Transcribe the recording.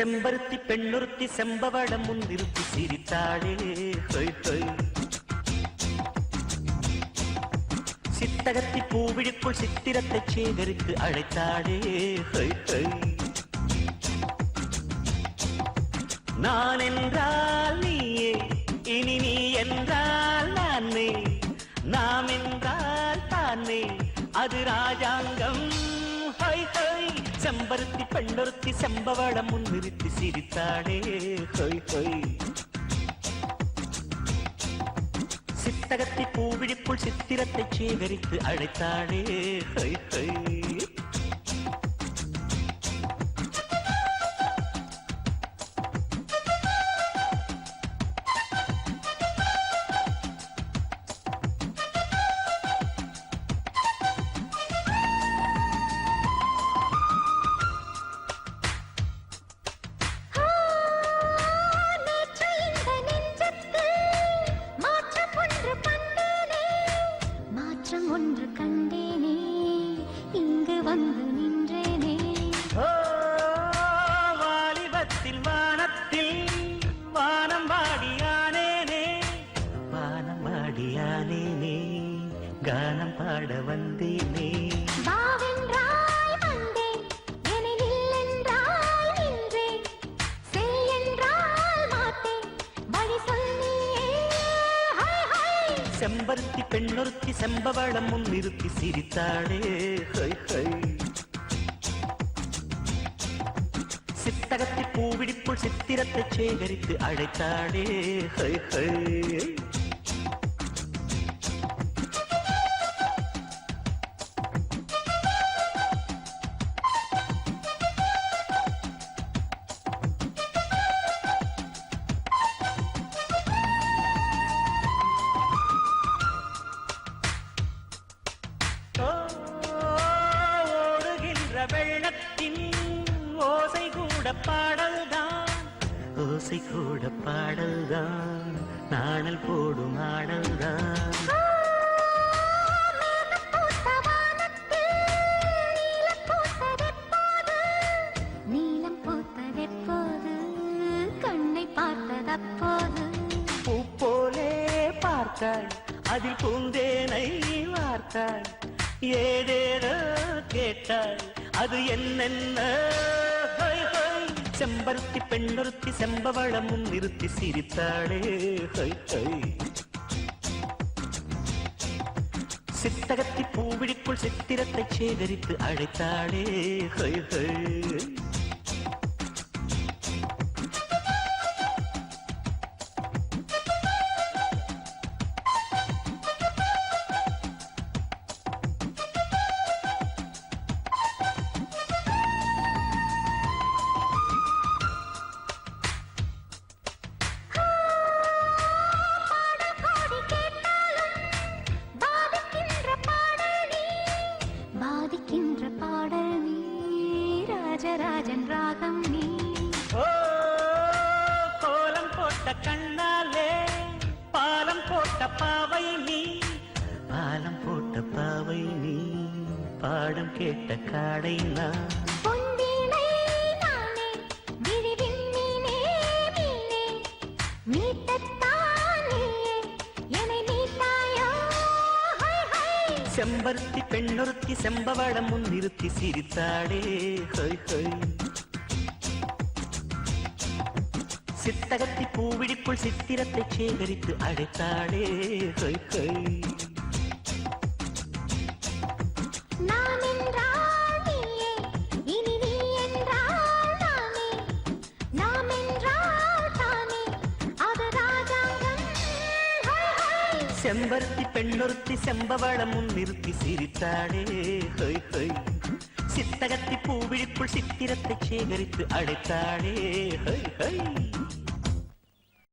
செம்பருத்தி பெண்ணுறுத்தி செம்பவளம் முன்னிறுத்தி சிரித்தாளே ஹொய் ஹொய். சித்தகத்தி பூவிழுக்குள் சித்திரத்தை சேகரித்து அழைத்தாளே ஹொய் ஹொய். நான் என்றால் நீயே இனி நீ என்றால் நானே நாம் என்றால் தானே அது ராஜாங்கம். செம்பருத்தி பெண்ணொருத்தி செம்பவளம் முன்னிறுத்தி சிரித்தாளே. ஹொய் ஹொய். சித்தகத்தி பூவிழிப்புள் சித்திரத்தை சேகரித்து அழைத்தாளே. ஹொய் ஹொய். ஒன்று கண்டேனே இங்கு வந்து நின்றேனே. வாலிபத்தில் வானத்தில் வானம் வாடியானேனே. வானம் வாடியானேனே கானம் பாட வந்தேனே. செம்பருத்தி பெண்ணொருத்தி செம்பவளம் முன் நிறுத்தி சிரித்தாளே. ஹொய் ஹொய் சித்தகத்தி பூவிடிப்புள் சித்திரத்தை சேகரித்து அழைத்தாளே. High high. கூட பாடல்தான் ஓசை கூட பாடல்தான் நாணல் போடும் ஆடல்தான். நீலம் பூத்ததெப்போது? கண்ணை பார்த்ததப்போது. பூ போலே பார்த்தாள் அதில் பூந்தேனை வார்த்தாள். ஏதேதோ கேட்டாள் அது என்னென்ன செம்பருத்தி பெண்ணொருத்தி செம்பவளமும் நிறுத்தி சிரித்தாளே ஹொய் ஹொய் சித்தகத்தி பூவிழிக்குள் சித்திரத்தை சேகரித்து அழைத்தாளே ஹை ஹை. ராஜராஜன் ராகம் நீ. ஓ கோலம் போட்ட கண்ணாலே பாலம் போட்ட பாவை நீ. பாலம் போட்ட பாவை நீ பாடம் கேட்ட காடை நான். செம்பருத்தி பெண்ணொருத்தி செம்பவளம் முன் நிறுத்தி சிரித்தாடே ஹொய் ஹொய் சித்தகத்தி பூவிழிக்குள் சித்திரத்தை சேகரித்து அழைத்தாடே ஹொய் ஹொய் செம்பருத்தி பெண்ணொருத்தி செம்பவளம் முன் நிறுத்தி சிரித்தாடே. ஹொய் ஹொய் சித்தகத்தி பூவிழிப்புள் சித்திரத்தை சேகரித்து அழைத்தாடே ஹொய் ஹொய்